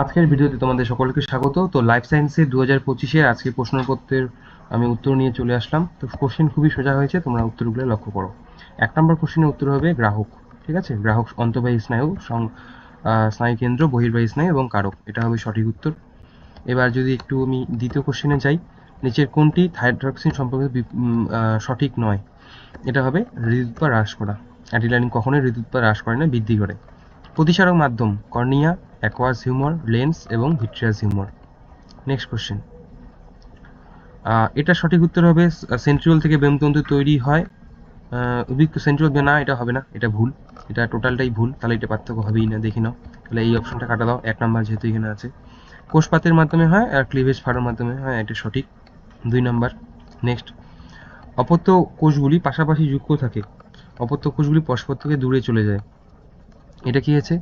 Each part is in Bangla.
আজকের ভিডিওতে তোমাদের সকলকে স্বাগত। তো লাইফ সায়েন্সে দু হাজার পঁচিশের আজকে প্রশ্নপত্রের আমি উত্তর নিয়ে চলে আসলাম। তো কোশ্চেন খুবই সোজা হয়েছে, তোমরা উত্তরগুলো লক্ষ্য করো। এক নম্বর কোশ্চেনের উত্তর হবে গ্রাহক, ঠিক আছে? গ্রাহক অন্তবাহী স্নায়ু স্নায়ুকেন্দ্র বহির্বাহী স্নায়ু এবং কারক, এটা হবে সঠিক উত্তর। এবার যদি একটু আমি দ্বিতীয় কোশ্চেনে যাই, নিচের কোনটি থাইড্রক্সিন সম্পর্কে সঠিক নয়? এটা হবে হৃদুৎপা হ্রাস করা। অ্যান্টিলাইন কখনোই হৃদুৎপা হ্রাস করে না, বৃদ্ধি করে। প্রতিসারক মাধ্যম, কর্নিয়া অ্যাকোয়াস হিউমার লেন্স এবং ভিট্রিয়াস হিউমার নেক্সট কোশ্চেন এটা সঠিক উত্তর হবে সেন্ট্রিওল থেকে বেমতন্তু তৈরি হয়। সেন্ট্রিওল না, এটা হবে না, এটা ভুল। এটা টোটালটাই ভুল, তাহলে এটা পার্থক্য হবেই না, দেখি নাও। তাহলে এই অপশনটা কাটা দাও, এক নাম্বার যেহেতু এখানে আছে। কোষপাতের মাধ্যমে হয় আর ক্লিভেজ ফাড়োর মাধ্যমে হয়, এটা সঠিক। দুই নাম্বার নেক্সট অপত্য কোষগুলি পাশাপাশি যুক্ত থাকে। অপত্য কোষগুলি পরস্পর থেকে দূরে চলে যায়। এটা কি আছে?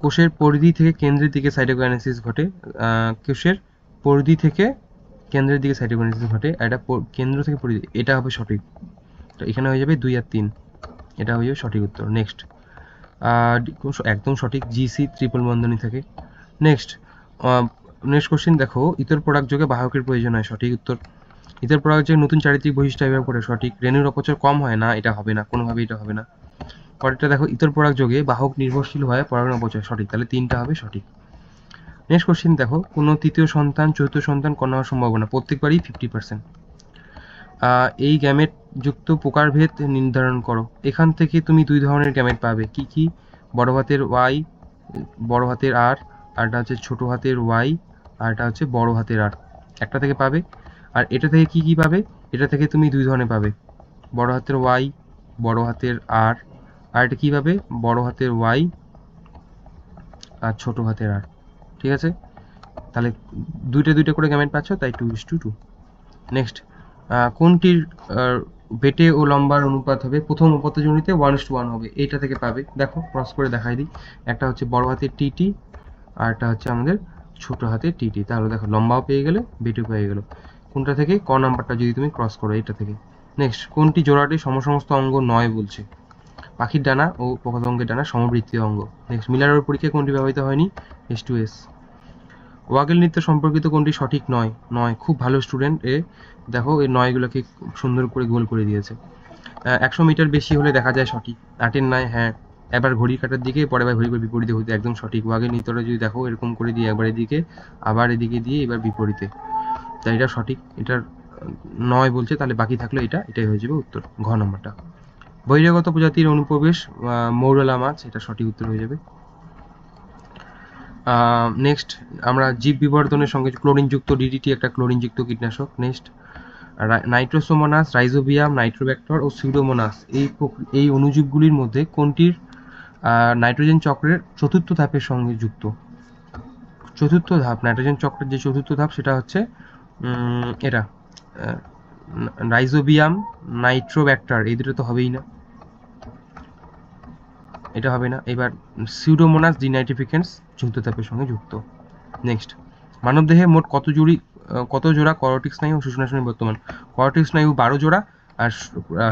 কোষের পরিধি থেকে কেন্দ্রের দিকে সাইটোকাইনেসিস ঘটে কোষের পরিধি থেকে কেন্দ্রের দিকে সাইটোকাইনেসিস ঘটে এটা কেন্দ্র থেকে পরিধি, এটা হবে সঠিক। তো এখানে হয়ে যাবে দুই আর তিন। এটা হয়ে যাবে সঠিক উত্তর। নেক্সট একদম সঠিক জিসি ত্রিপল বন্ধনী থাকে। নেক্সট নেক্সট কোশ্চেন দেখো, ইতর প্রোডাক্ট যোগে বাহকের প্রয়োজন হয়, সঠিক উত্তর। ইতর প্রোডাক্ট যোগে নতুন চারিত্রিক বৈশিষ্ট্য ব্যবহার করে সঠিক। রেণুর অপচয় কম হয় না, এটা হবে না, কোনোভাবেই এটা হবে না। পরেরটা দেখো, ইতর পরাগ যোগে বাহক নির্ভরশীল হয় পরাগণ অপচয়। সঠিক, তাহলে তিনটা হবে সঠিক। নেক্সট কোশ্চেন দেখো, কোনো তৃতীয় সন্তান, চতুর্থ সন্তান কন্যা হওয়ার সম্ভাবনা, প্রত্যেকবারই ফিফটি পার্সেন্ট এই গ্যামেট যুক্ত প্রকারভেদ নির্ধারণ করো। এখান থেকে তুমি দুই ধরনের গ্যামেট পাবে। কি কি? বড় হাতের ওয়াই বড় হাতের আর আরটা হচ্ছে ছোট হাতের ওয়াই আর এটা হচ্ছে বড় হাতের আর একটা থেকে পাবে। আর এটা থেকে কি কি পাবে? এটা থেকে তুমি দুই ধরনের পাবে। বড় হাতের ওয়াই বড় হাতের আর আর এটা কী পাবে বড় হাতের ওয়াই আর ছোট হাতের আর ঠিক আছে? তাহলে দুইটা দুইটা করে গ্যামেট পাচ্ছ, তাই two is to two next কোনটির বেটে ও লম্বার অনুপাত হবে? প্রথম উপত্যজনিতে ওয়ান ইস টু ওয়ান হবে, এইটা থেকে পাবে। দেখো ক্রস করে দেখাই দিই। একটা হচ্ছে বড় হাতের টিটি আর একটা হচ্ছে আমাদের ছোট হাতের টিটি তাহলে দেখো, লম্বাও পেয়ে গেলে, বেটেও পেয়ে গেলো। কোনটা থেকে? ক নাম্বারটা যদি তুমি ক্রস করো এটা থেকে। নেক্সট কোনটি জোড়াটি সমসমস্ত অঙ্গ নয় বলছে? পাখির ডানা ও পতঙ্গের ডানা সমবৃত্তীয় অঙ্গ। নেক্সট মিলারের পরীক্ষায় কোনটি ব্যবহৃত হয়নি? এস টু এস ওয়াগেল নৃত্য সম্পর্কিত কোনটি সঠিক নয়? নয়, খুব ভালো স্টুডেন্ট এ দেখো, এই নয়গুলোকে সুন্দর করে গোল করে দিয়েছে। একশো মিটার বেশি হলে দেখা যায় সঠিক। আটের নয় হ্যাঁ এবার ঘড়ি কাটার দিকে, পরে আবার ঘড়ি করে বিপরীতে হতে একদম সঠিক। ওয়াগের নৃত্যটা যদি দেখো, এরকম করে দিয়ে একবার এদিকে আবার এদিকে দিয়ে, এবার বিপরীতে। তাই এটা সঠিক, এটার নয় বলছে, তাহলে বাকি থাকল এটা, এটাই হয়ে যাবে উত্তর, ঘ নম্বরটা। বহিরাগত প্রজাতির অনুপ্রবেশ মৌরলা মাছ, এটা সঠিক উত্তর হয়ে যাবে। নেক্সট আমরা জীব বিবর্তনের সঙ্গে ক্লোরিনযুক্ত ডিডিটি একটা ক্লোরিনযুক্ত কীটনাশক। নেক্সট নাইট্রোসোমোনাস, রাইজোবিয়াম, নাইট্রোব্যাক্টর ও সিউডোমোনাস। এই এই অণুজীবগুলির মধ্যে কোনটির নাইট্রোজেন চক্রের চতুর্থ ধাপের সঙ্গে যুক্ত? চতুর্থ ধাপ, নাইট্রোজেন চক্রের যে চতুর্থ ধাপ, সেটা হচ্ছে এটা রাইজোবিয়াম, নাইট্রোব্যাক্টার, এই দুটো তো হবেই না। এটা হবে না। এবার সিউডোমোনাস ডিনাইট্রিফিকেন্স যুক্ত ধাপের সঙ্গে যুক্ত। নেক্সট মানবদেহে মোট কত জুড়ি কত জোড়া করটিক স্নায়ু ও সুষুম্না স্নায়ু বর্তমান? করটিক স্নায়ু বারো জোড়া আর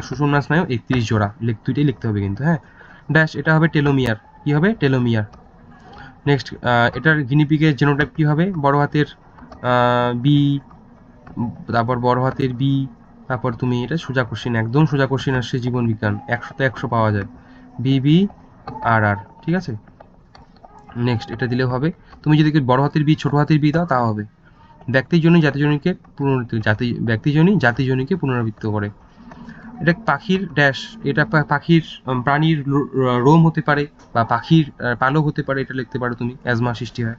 সুষুম্না স্নায়ু একত্রিশ জোড়া। লিখ, দুইটাই লিখতে হবে কিন্তু হ্যাঁ? ড্যাশ এটা হবে টেলোমিয়ার কি হবে? টেলোমিয়ার নেক্সট এটার গিনিপিগের জেনোটাইপ কি হবে? বড় হাতের বি তারপর বড় হাতের বি তারপর তুমি এটা সোজা কোশ্চিন একদম সোজা কোশ্চিন আসছে জীবন বিজ্ঞান। একশোতে একশো পাওয়া যায়। বি বি আর আর, ঠিক আছে? নেক্সট এটা দিলেও হবে। তুমি যদি বড় হাতের বি ছোট হাতের বি দাও, তা হবে। ব্যক্তিজনী জাতিজনীকে পুনরাবৃত্ত জাতি ব্যক্তিজনী জাতিজনীকে পুনরাবৃত্ত করে। এটা পাখির ড্যাশ এটা পাখির প্রাণীর রোম হতে পারে বা পাখির পালক হতে পারে, এটা লিখতে পারো তুমি অ্যাজমা সৃষ্টি হয়।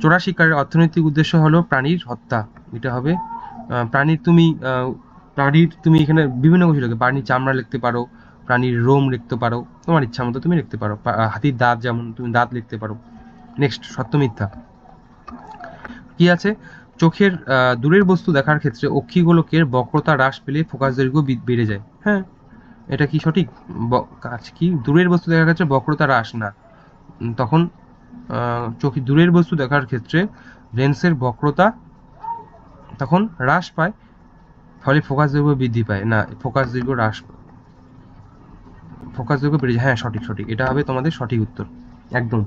চোরা শিকারের অর্থনৈতিক উদ্দেশ্য হলো প্রাণীর হত্যা। এটা হবে প্রাণীর তুমি প্রাণীর তুমি এখানে বিভিন্ন কিছু লিখতে প্রাণীর চামড়া লিখতে পারো প্রাণীর রোম লিখতে পারো, তোমার ইচ্ছা মতো তুমি লিখতে পারো হাতির দাঁত যেমন তুমি দাঁত লিখতে পারো। নেক্সট সত্য মিথ্যা। কি আছে? চোখের দূরের বস্তু দেখার ক্ষেত্রে অক্ষিগোলকের বক্রতা হ্রাস পেলে ফোকাস দৈর্ঘ্য বেড়ে যায়। হ্যাঁ এটা কি সঠিক? কাজ কি? দূরের বস্তু দেখার ক্ষেত্রে বক্রতা হ্রাস না। তখন চোখ দূরের বস্তু দেখার ক্ষেত্রে লেন্সের বক্রতা তখন হ্রাস পায়, ফলে ফোকাস দৈর্ঘ্য বৃদ্ধি পায়। না, ফোকাস দৈর্ঘ্য হ্রাস ফোকাস দৈর্ঘ্য বেড়ে যায় হ্যাঁ সঠিক সঠিক। এটা হবে তোমাদের সঠিক উত্তর। একদম।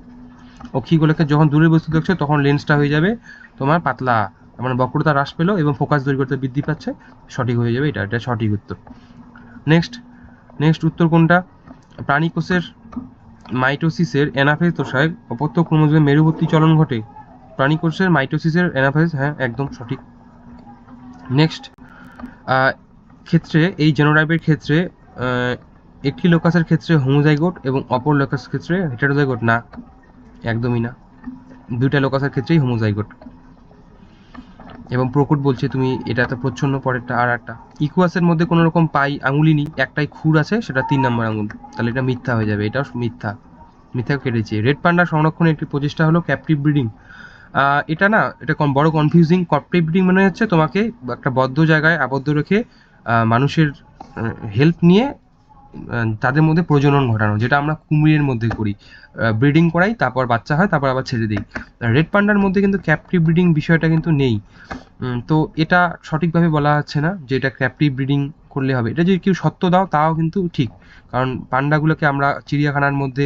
অক্ষিগোলকের যখন দূরের বস্তু দেখছ, তখন লেন্সটা হয়ে যাবে তোমার পাতলা মানে বক্রতা হ্রাস পেল এবং ফোকাস দৈর্ঘ্যতা বৃদ্ধি পাচ্ছে। সঠিক হয়ে যাবে এটা এটা সঠিক উত্তর। নেক্সট নেক্সট উত্তর কোনটা? প্রাণীকোষের মাইটোসিসের অ্যানাফেজ দশায় অপত্য ক্রোমোজোমের মেরুবর্তী চলন ঘটে। প্রাণীকোষের মাইটোসিসের অ্যানাফেজ হ্যাঁ একদম সঠিক। নেক্সট ক্ষেত্রে, এই জেনোটাইপের ক্ষেত্রে একটি লোকাসের ক্ষেত্রে হোমোজাইগোট এবং অপর লোকাসের ক্ষেত্রে হেটারোজাইগোট না, একদমই না। দুইটা লোকাসের ক্ষেত্রেই হোমোজাইগোট। এবং প্রকট বলছে তুমি, এটা তো প্রচ্ছন্ন, পরেরটা আর একটা ইকুয়াসের মধ্যে কোনো রকম পাই আঙুলি নেই, একটাই খুর আছে, সেটা তিন নম্বর আঙুল। তাহলে এটা মিথ্যা হয়ে যাবে, এটাও মিথ্যা। মিথ্যা কেটেছে। রেড পান্ডা সংরক্ষণের একটি প্রচেষ্টা হলো ক্যাপটিভ ব্রিডিং এটা না, এটা কম বড় কনফিউজিং ক্যাপটিভ ব্রিডিং মানে হচ্ছে তোমাকে একটা বদ্ধ জায়গায় আবদ্ধ রেখে মানুষের হেল্প নিয়ে তাদের মধ্যে প্রজনন ঘটানো, যেটা আমরা কুমিরের মধ্যে করি। ব্রিডিং করাই, তারপর বাচ্চা হয়, তারপর আবার ছেড়ে দিই। রেড পান্ডার মধ্যে কিন্তু ক্যাপটিভ ব্রিডিং বিষয়টা কিন্তু নেই। তো এটা সঠিকভাবে বলা হচ্ছে না যে এটা ক্যাপটিভ ব্রিডিং করলে হবে। এটা যদি কেউ সত্য দাও, তাও কিন্তু ঠিক। কারণ পান্ডাগুলোকে আমরা চিড়িয়াখানার মধ্যে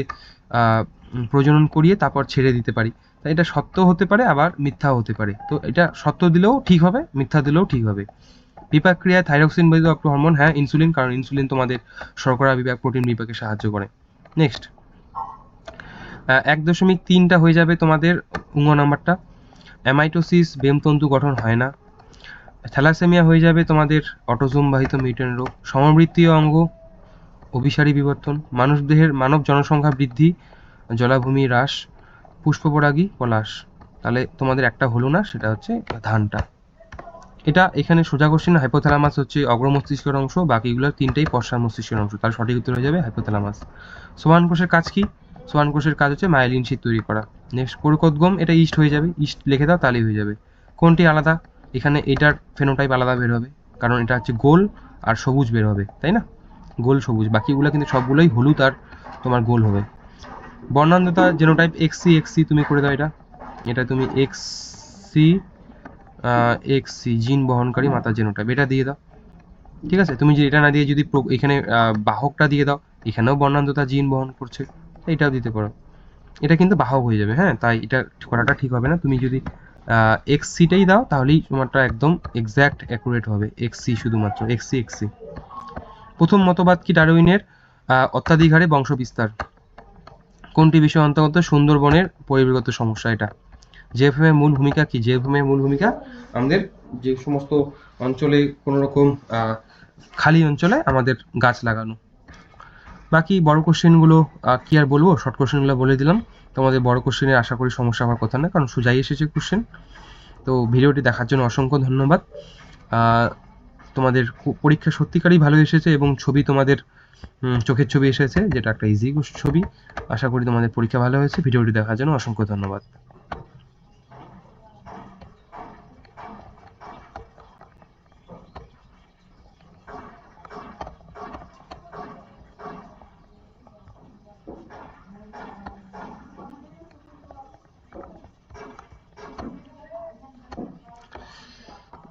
প্রজনন করিয়ে তারপর ছেড়ে দিতে পারি। তাই এটা সত্য হতে পারে, আবার মিথ্যাও হতে পারে। তো এটা সত্য দিলেও ঠিক হবে, মিথ্যা দিলেও ঠিক হবে। বিপাক ক্রিয়ায় থাইরক্সিন ব্যতীত একটা হরমোন হ্যাঁ ইনসুলিন কারণ ইনসুলিন তোমাদের শর্করা বিভাগ প্রোটিন বিভাগে সাহায্য করে। নেক্সট এক দশমিক তিনটা হয়ে যাবে তোমাদের উঙ্গ নাম্বারটা। অ্যামাইটোসিস বেমতন্তু গঠন হয় না। থ্যালাসেমিয়া হয়ে যাবে তোমাদের অটোজোম বাহিত মিউটেন রোগ। সমবৃত্তীয় অঙ্গ, অভিসারী বিবর্তন। মানুষ দেহের মানব জনসংখ্যা বৃদ্ধি, জলাভূমি হ্রাস পুষ্পপরাগী পলাশ। তাহলে তোমাদের একটা হলো না, সেটা হচ্ছে ধানটা। এটা এখানে সোজা কোশ্চেন হাইপোথ্যালামাস হচ্ছে অগ্র মস্তিষ্কের অংশ, বাকিগুলো তিনটেই পশ্চাৎ মস্তিষ্কের অংশ, তার সঠিক উত্তর হয়ে যাবে হাইপোথ্যালামাস সোয়ান কোষের কাজ কি? সোয়ান কোষের কাজ হচ্ছে মাইলিন শীত তৈরি করা। নেক্সট কোরকোদ্গম, এটা ইস্ট হয়ে যাবে ইস্ট লিখে দাও, তাহলেই হয়ে যাবে। কোনটি আলাদা? এখানে এটার ফেনোটাইপ আলাদা বের হবে, কারণ এটা হচ্ছে গোল আর সবুজ বের হবে, তাই না? গোল, সবুজ, বাকিগুলো কিন্তু সবগুলোই হলুদ আর তোমার গোল হবে। বর্ণান্ধতা জেনোটাইপ এক্স এক্সি তুমি করে দাও এটা। এটা তুমি এক্স এক্স জিন বহনকারী মাতা জেনোটাইপ এটা দিয়ে দাও। ঠিক আছে? তুমি এটা না দিয়ে যদি এখানে বাহকটা দিয়ে দাও, এখানেও বর্ণান্ধতা জিন বহন করছে এটাও দিতে পারো। এটা কিন্তু বাহক হয়ে যাবে হ্যাঁ? তাই এটা করাটা ঠিক হবে না। তুমি যদি এক্স সিটাই দাও, তাহলেই তোমারটা একদম এক্স্যাক্ট অ্যাকুরেট হবে। এক্স সি শুধুমাত্র এক্স সি এক্স সি প্রথম মতবাদ কি ডারউইনের? অত্যাধিক বংশ বিস্তার কোনটি বিষয় অন্তর্গত? সুন্দরবনের পরিবেশগত সমস্যা এটা। জেএফএম এর মূল ভূমিকা কি? জেএফএম এর মূল ভূমিকা আমাদের যে সমস্ত অঞ্চলে কোনো রকম খালি অঞ্চলে আমাদের গাছ লাগানো। বাকি বড় কোশ্চেনগুলো কি আর বলব? শর্ট কোশ্চেনগুলো বলে দিলাম। তোমাদের বড় কোশ্চেনে আশা করি সমস্যা হওয়ার কথা না কারণ সোজাই এসেছে কোশ্চেন তো ভিডিওটি দেখার জন্য অসংখ্য ধন্যবাদ। তোমাদের পরীক্ষা সত্যিকারই ভালো এসেছে এবং ছবি তোমাদের চোখের ছবি এসেছে, যেটা একটা ইজি ছবি। আশা করি তোমাদের পরীক্ষা ভালো হয়েছে। ভিডিওটি দেখার জন্য অসংখ্য ধন্যবাদ।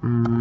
Mm.